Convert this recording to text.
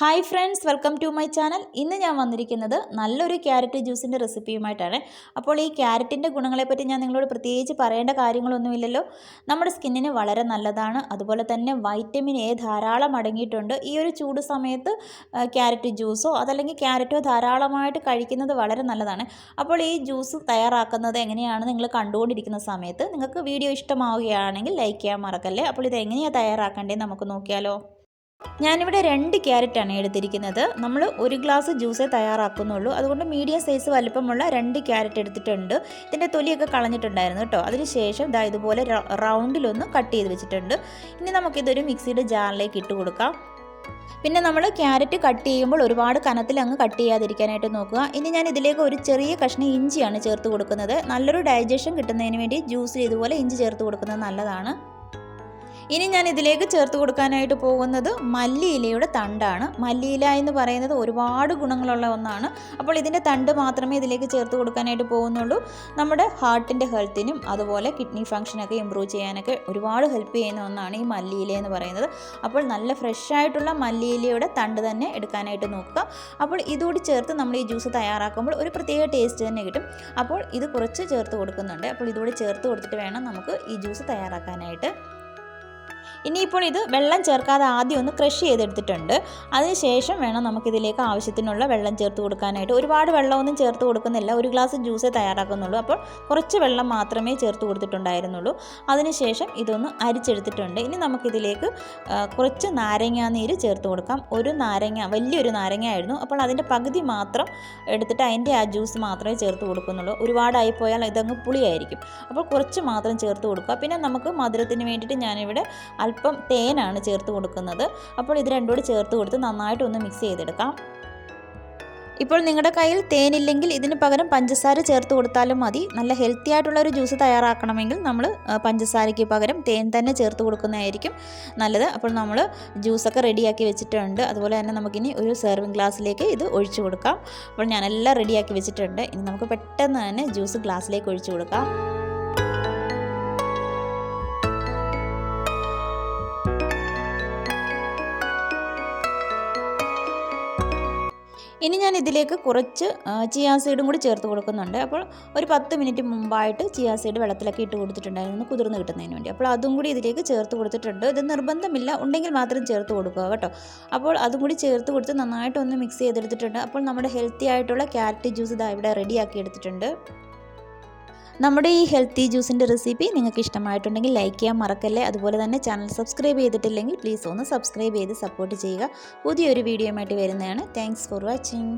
Hi friends welcome to my channel ഇന്ന് ഞാൻ വന്നിരിക്കുന്നത് നല്ലൊരു ക്യാരറ്റ് ജ്യൂസിന്റെ റെസിപ്പിയുമായിട്ടാണ് അപ്പോൾ ഈ ക്യാരറ്റിന്റെ ഗുണങ്ങളെപ്പറ്റി ഞാൻ നിങ്ങളോട് പ്രത്യേകിച്ച് പറയേണ്ട കാര്യങ്ങളൊന്നുമില്ലല്ലോ. നമ്മുടെ സ്കിന്നിന് വളരെ നല്ലതാണ്. അതുപോലെ തന്നെ വൈറ്റമിൻ എ ധാരാളം അടങ്ങിയിട്ടുണ്ട്. ഈ ഒരു ചൂട് സമയത്ത് ക്യാരറ്റ് ജ്യൂസോ അതല്ലെങ്കിൽ ക്യാരറ്റോ ധാരാളമായിട്ട് കഴിക്കുന്നത് വളരെ നല്ലതാണ്. അപ്പോൾ ഈ ജ്യൂസ് തയ്യാറാക്കുന്നത് എങ്ങനെയാണ് നിങ്ങൾ കണ്ടുകൊണ്ടിരിക്കുന്ന സമയത്ത് നിങ്ങൾക്ക് വീഡിയോ ഇഷ്ടമാവുകയാണെങ്കിൽ ലൈക്ക് ചെയ്യാൻ മറക്കല്ലേ? അപ്പോൾ ഇത് എങ്ങനെയാണ് തയ്യാറാക്കേണ്ടത് നമുക്ക് നോക്കിയാലോ. ഞാനിവിടെ രണ്ട് ക്യാരറ്റാണ് എടുത്തിരിക്കുന്നത്. നമ്മൾ ഒരു ഗ്ലാസ് ജ്യൂസേ തയ്യാറാക്കുന്നുള്ളൂ. അതുകൊണ്ട് മീഡിയം സൈസ് വലുപ്പമുള്ള രണ്ട് ക്യാരറ്റ് എടുത്തിട്ടുണ്ട്. ഇതിന്റെ തൊലിയൊക്കെ കളഞ്ഞിട്ടുണ്ടായിരുന്നു കേട്ടോ. അതിനുശേഷം ഇതാ ഇതുപോലെ റൗണ്ടിലൊന്ന് കട്ട് ചെയ്ത് വെച്ചിട്ടുണ്ട്. ഇനി നമുക്കിതൊരു മിക്സിയുടെ ജാറിലേക്ക് ഇട്ട് കൊടുക്കാം. പിന്നെ നമ്മൾ ക്യാരറ്റ് കട്ട് ചെയ്യുമ്പോൾ ഒരുപാട് കനത്തിൽ അങ്ങ് കട്ട് ചെയ്യാതിരിക്കാനായിട്ട് നോക്കുക. ഇനി ഞാൻ ഇതിലേക്ക് ഒരു ചെറിയ കഷ്ണം ഇഞ്ചിയാണ് ചേർത്ത് കൊടുക്കുന്നത്. നല്ലൊരു ഡൈജഷൻ കിട്ടുന്നതിന് വേണ്ടി ജ്യൂസിൽ ഇതുപോലെ ഇഞ്ചി ചേർത്ത് കൊടുക്കുന്നത് നല്ലതാണ്. ഇനി ഞാൻ ഇതിലേക്ക് ചേർത്ത് കൊടുക്കാനായിട്ട് പോകുന്നത് മല്ലിയിലയുടെ തണ്ടാണ്. മല്ലിയില എന്ന് പറയുന്നത് ഒരുപാട് ഗുണങ്ങളുള്ള ഒന്നാണ്. അപ്പോൾ ഇതിന്റെ തണ്ട് മാത്രമേ ഇതിലേക്ക് ചേർത്ത് കൊടുക്കാനായിട്ട് പോകുന്നുള്ളൂ. നമ്മുടെ ഹാർട്ടിന്റെ ഹെൽത്തിനും അതുപോലെ കിഡ്നി ഫങ്ഷനൊക്കെ ഇമ്പ്രൂവ് ചെയ്യാനൊക്കെ ഒരുപാട് ഹെൽപ്പ് ചെയ്യുന്ന ഒന്നാണ് ഈ മല്ലിയില എന്ന് പറയുന്നത്. അപ്പോൾ നല്ല ഫ്രഷ് ആയിട്ടുള്ള മല്ലിയിലയുടെ തണ്ട് തന്നെ എടുക്കാനായിട്ട് നോക്കുക. അപ്പോൾ ഇതുകൂടി ചേർത്ത് നമ്മൾ ഈ ജ്യൂസ് തയ്യാറാക്കുമ്പോൾ ഒരു പ്രത്യേക ടേസ്റ്റ് തന്നെ കിട്ടും. അപ്പോൾ ഇത് കുറച്ച് ചേർത്ത് കൊടുക്കുന്നുണ്ട്. അപ്പോൾ ഇതുകൂടി ചേർത്ത് കൊടുത്തിട്ട് വേണം നമുക്ക് ഈ ജ്യൂസ് തയ്യാറാക്കാനായിട്ട്. ഇനിയിപ്പോൾ ഇത് വെള്ളം ചേർക്കാതെ ആദ്യം ഒന്ന് ക്രഷ് ചെയ്തെടുത്തിട്ടുണ്ട്. അതിനുശേഷം വേണം നമുക്കിതിലേക്ക് ആവശ്യത്തിനുള്ള വെള്ളം ചേർത്ത് കൊടുക്കാനായിട്ട്. ഒരുപാട് വെള്ളമൊന്നും ചേർത്ത് കൊടുക്കുന്നില്ല. ഒരു ഗ്ലാസ് ജ്യൂസേ തയ്യാറാക്കുന്നുള്ളൂ. അപ്പോൾ കുറച്ച് വെള്ളം മാത്രമേ ചേർത്ത് കൊടുത്തിട്ടുണ്ടായിരുന്നുള്ളൂ. അതിനുശേഷം ഇതൊന്ന് അരിച്ചെടുത്തിട്ടുണ്ട്. ഇനി നമുക്കിതിലേക്ക് കുറച്ച് നാരങ്ങാ നീര് ചേർത്ത് കൊടുക്കാം. ഒരു നാരങ്ങ വലിയൊരു നാരങ്ങ ആയിരുന്നു അപ്പോൾ അതിന്റെ പകുതി മാത്രം എടുത്തിട്ട് അതിന്റെ ആ ജ്യൂസ് മാത്രമേ ചേർത്ത് കൊടുക്കുന്നുള്ളൂ. ഒരുപാടായി പോയാൽ ഇതങ്ങ് പുളിയായിരിക്കും. അപ്പോൾ കുറച്ച് മാത്രം ചേർത്ത് കൊടുക്കുക. പിന്നെ നമുക്ക് മധുരത്തിന് വേണ്ടിയിട്ട് ഞാനിവിടെ അല്പം തേനാണ് ചേർത്ത് കൊടുക്കുന്നത്. അപ്പോൾ ഇത് രണ്ടും കൂടി ചേർത്ത് കൊടുത്ത് നന്നായിട്ടൊന്ന് മിക്സ് ചെയ്തെടുക്കാം. ഇപ്പോൾ നിങ്ങളുടെ കയ്യിൽ തേനില്ലെങ്കിൽ ഇതിന് പകരം പഞ്ചസാര ചേർത്ത് കൊടുത്താലും മതി. നല്ല ഹെൽത്തി ആയിട്ടുള്ള ഒരു ജ്യൂസ് തയ്യാറാക്കണമെങ്കിൽ നമ്മൾ പഞ്ചസാരയ്ക്ക് പകരം തേൻ തന്നെ ചേർത്ത് കൊടുക്കുന്നതായിരിക്കും നല്ലത്. അപ്പോൾ നമ്മൾ ജ്യൂസൊക്കെ റെഡിയാക്കി വെച്ചിട്ടുണ്ട്. അതുപോലെ തന്നെ നമുക്കിനി ഒരു സെർവിങ് ഗ്ലാസ്സിലേക്ക് ഇത് ഒഴിച്ചു കൊടുക്കാം. അപ്പോൾ ഞാനെല്ലാം റെഡിയാക്കി വെച്ചിട്ടുണ്ട്. ഇനി നമുക്ക് പെട്ടെന്ന് തന്നെ ജ്യൂസ് ഗ്ലാസ്സിലേക്ക് ഒഴിച്ചു കൊടുക്കാം. ഇനി ഞാൻ ഇതിലേക്ക് കുറച്ച് ചിയാ സീഡും കൂടി ചേർത്ത് കൊടുക്കുന്നുണ്ട്. അപ്പോൾ ഒരു പത്ത് മിനിറ്റ് മുമ്പായിട്ട് ചിയാ സീഡ് വെള്ളത്തിലൊക്കെ ഇട്ട് കൊടുത്തിട്ടുണ്ടായിരുന്നു കുതിർന്ന് കിട്ടുന്നതിന് വേണ്ടി. അപ്പോൾ അതും കൂടി ഇതിലേക്ക് ചേർത്ത് കൊടുത്തിട്ടുണ്ട്. ഇത് നിർബന്ധമില്ല. ഉണ്ടെങ്കിൽ മാത്രം ചേർത്ത് കൊടുക്കുക കേട്ടോ. അപ്പോൾ അതും കൂടി ചേർത്ത് കൊടുത്ത് നന്നായിട്ട് ഒന്ന് മിക്സ് ചെയ്തെടുത്തിട്ടുണ്ട്. അപ്പോൾ നമ്മുടെ ഹെൽത്തി ആയിട്ടുള്ള ക്യാരറ്റ് ജ്യൂസ് ഇതാ ഇവിടെ റെഡിയാക്കി എടുത്തിട്ടുണ്ട്. നമ്മുടെ ഈ ഹെൽത്തി ജ്യൂസിന്റെ റെസിപ്പി നിങ്ങൾക്ക് ഇഷ്ടമായിട്ടുണ്ടെങ്കിൽ ലൈക്ക് ചെയ്യാൻ മറക്കല്ലേ? അതുപോലെ തന്നെ ചാനൽ സബ്സ്ക്രൈബ് ചെയ്തിട്ടില്ലെങ്കിൽ പ്ലീസ് ഒന്ന് സബ്സ്ക്രൈബ് ചെയ്ത് സപ്പോർട്ട് ചെയ്യുക. പുതിയൊരു വീഡിയോയുമായിട്ട് വരുന്നതാണ്. Thanks for watching